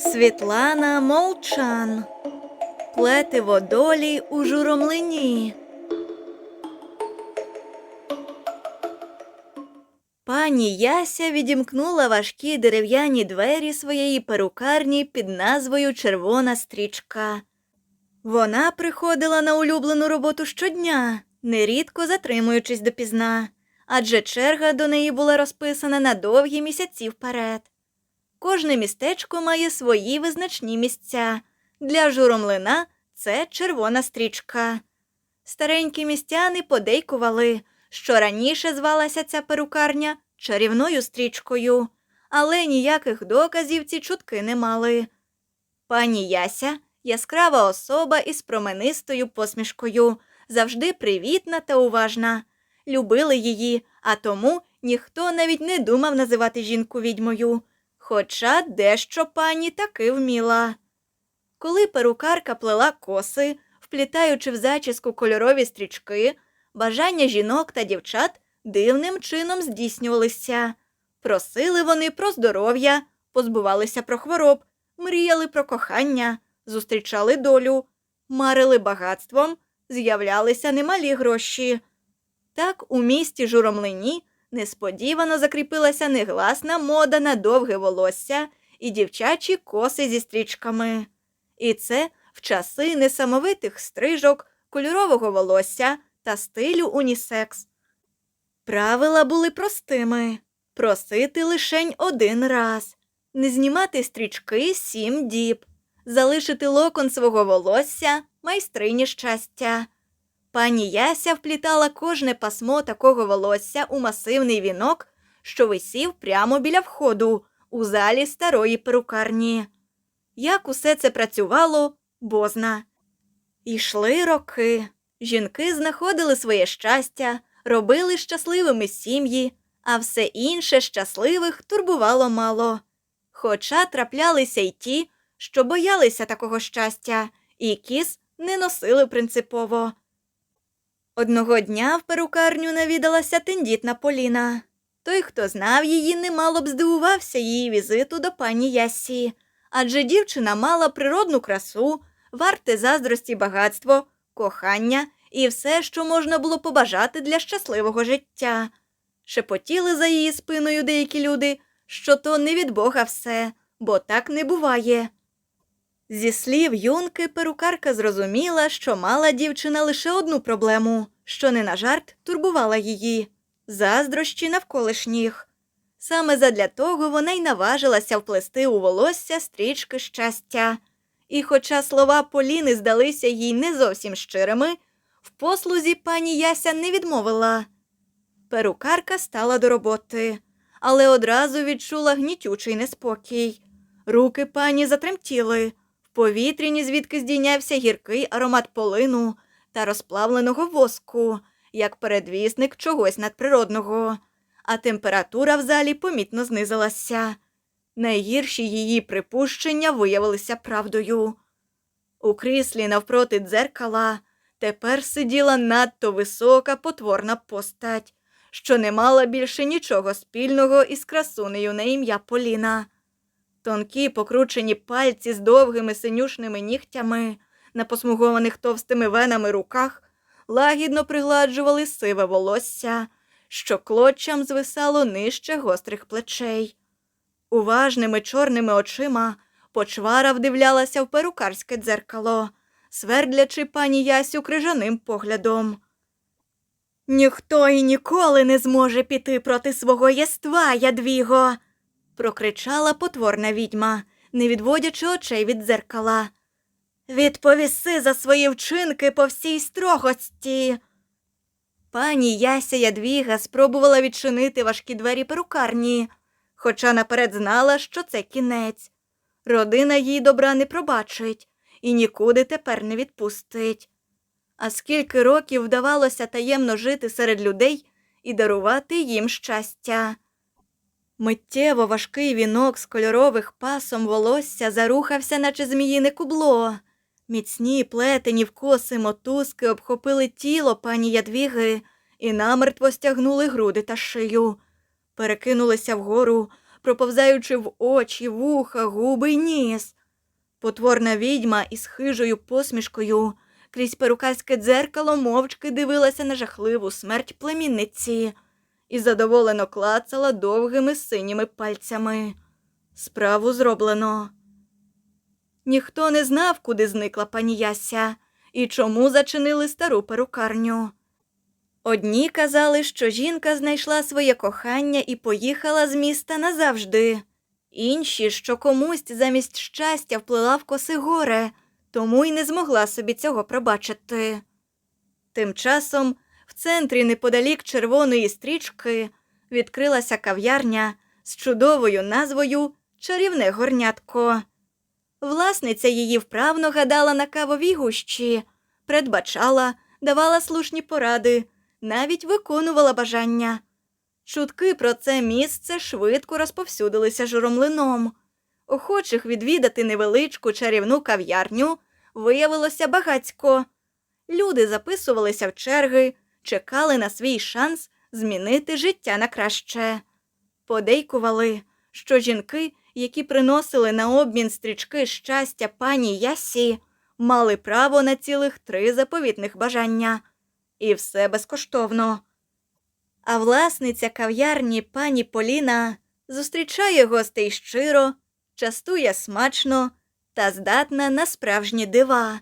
Світлана Молчан Плети водолій у журомлині. Пані Яся відімкнула важкі дерев'яні двері своєї перукарні під назвою Червона стрічка. Вона приходила на улюблену роботу щодня, нерідко затримуючись допізна, адже черга до неї була розписана на довгі місяці вперед. Кожне містечко має свої визначні місця. Для журомлина це червона стрічка. Старенькі містяни подейкували, що раніше звалася ця перукарня чарівною стрічкою, але ніяких доказів ці чутки не мали. Пані Яся яскрава особа із променистою посмішкою, завжди привітна та уважна. Любили її, а тому ніхто навіть не думав називати жінку відьмою. Хоча дещо пані таки вміла. Коли перукарка плела коси, вплітаючи в зачіску кольорові стрічки, бажання жінок та дівчат дивним чином здійснювалися. Просили вони про здоров'я, позбувалися про хвороб, мріяли про кохання, зустрічали долю, марили багатством, з'являлися немалі гроші. Так у місті Журомлині несподівано закріпилася негласна мода на довге волосся і дівчачі коси зі стрічками. І це в часи несамовитих стрижок, кольорового волосся та стилю унісекс. Правила були простими просити лишень один раз, не знімати стрічки сім діб, залишити локон свого волосся майстрині щастя. Пані Яся вплітала кожне пасмо такого волосся у масивний вінок, що висів прямо біля входу у залі старої перукарні. Як усе це працювало, бозна. Ішли роки. Жінки знаходили своє щастя, робили щасливими сім'ї, а все інше щасливих турбувало мало. Хоча траплялися й ті, що боялися такого щастя, і кіс не носили принципово. Одного дня в перукарню навідалася тендітна Поліна. Той, хто знав її, немало б здивувався її візиту до пані Ясі, адже дівчина мала природну красу, варте заздрості багатство, кохання і все, що можна було побажати для щасливого життя. Шепотіли за її спиною деякі люди, що то не від Бога все, бо так не буває. Зі слів юнки, перукарка зрозуміла, що мала дівчина лише одну проблему, що не на жарт турбувала її заздрощі навколишніх. Саме задля того вона й наважилася вплести у волосся стрічки щастя. І хоча слова Поліни здалися їй не зовсім щирими, в послузі пані Яся не відмовила. Перукарка стала до роботи, але одразу відчула гнітючий неспокій. Руки пані затремтіли, в повітрі ні звідки здійнявся гіркий аромат полину та розплавленого воску, як передвісник чогось надприродного, а температура в залі помітно знизилася. Найгірші її припущення виявилися правдою. У кріслі навпроти дзеркала тепер сиділа надто висока потворна постать, що не мала більше нічого спільного із красунею на ім'я Поліна. Тонкі покручені пальці з довгими синюшними нігтями на посмугованих товстими венами руках лагідно пригладжували сиве волосся, що клоччям звисало нижче гострих плечей. Уважними чорними очима почвара вдивлялася в перукарське дзеркало, свердлячи пані Ясю крижаним поглядом. Ніхто і ніколи не зможе піти проти свого єства, ядвіго. Прокричала потворна відьма, не відводячи очей від дзеркала. Відповіси за свої вчинки по всій строгості. Пані Яся Ядвіга спробувала відчинити важкі двері перукарні, хоча наперед знала, що це кінець. Родина їй добра не пробачить і нікуди тепер не відпустить. А скільки років вдавалося таємно жити серед людей і дарувати їм щастя. Миттєво важкий вінок з кольорових пасом волосся зарухався, наче зміїне кубло. Міцні плетені в коси мотузки обхопили тіло пані Ядвіги і намертво стягнули груди та шию, перекинулися вгору, проповзаючи в очі, вуха, губи й ніс. Потворна відьма із хижою посмішкою крізь перукарське дзеркало мовчки дивилася на жахливу смерть племінниці і задоволено клацала довгими синіми пальцями. Справу зроблено. Ніхто не знав, куди зникла пані Яся і чому зачинили стару перукарню. Одні казали, що жінка знайшла своє кохання і поїхала з міста назавжди, інші, що комусь замість щастя вплила в коси горе, тому й не змогла собі цього пробачити. Тим часом в центрі неподалік червоної стрічки відкрилася кав'ярня з чудовою назвою Чарівне горнятко. Власниця її вправно гадала на кавовій гущі, передбачала, давала слушні поради, навіть виконувала бажання. Чутки про це місце швидко розповсюдилися журомлином. Охочих відвідати невеличку чарівну кав'ярню виявилося багацько. Люди записувалися в черги, чекали на свій шанс змінити життя на краще. Подейкували, що жінки, які приносили на обмін стрічки щастя пані Ясі, мали право на цілих три заповітних бажання. І все безкоштовно. А власниця кав'ярні пані Поліна зустрічає гостей щиро, частує смачно та здатна на справжні дива.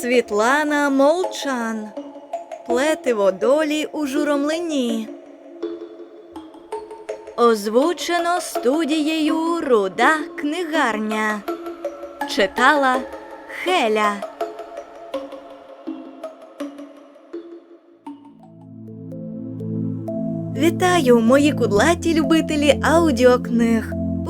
Світлана Молчан. Плетиво долі у журомлині. Озвучено студією Руда книгарня. Читала Хеля. Вітаю, мої кудлаті любителі аудіокниг.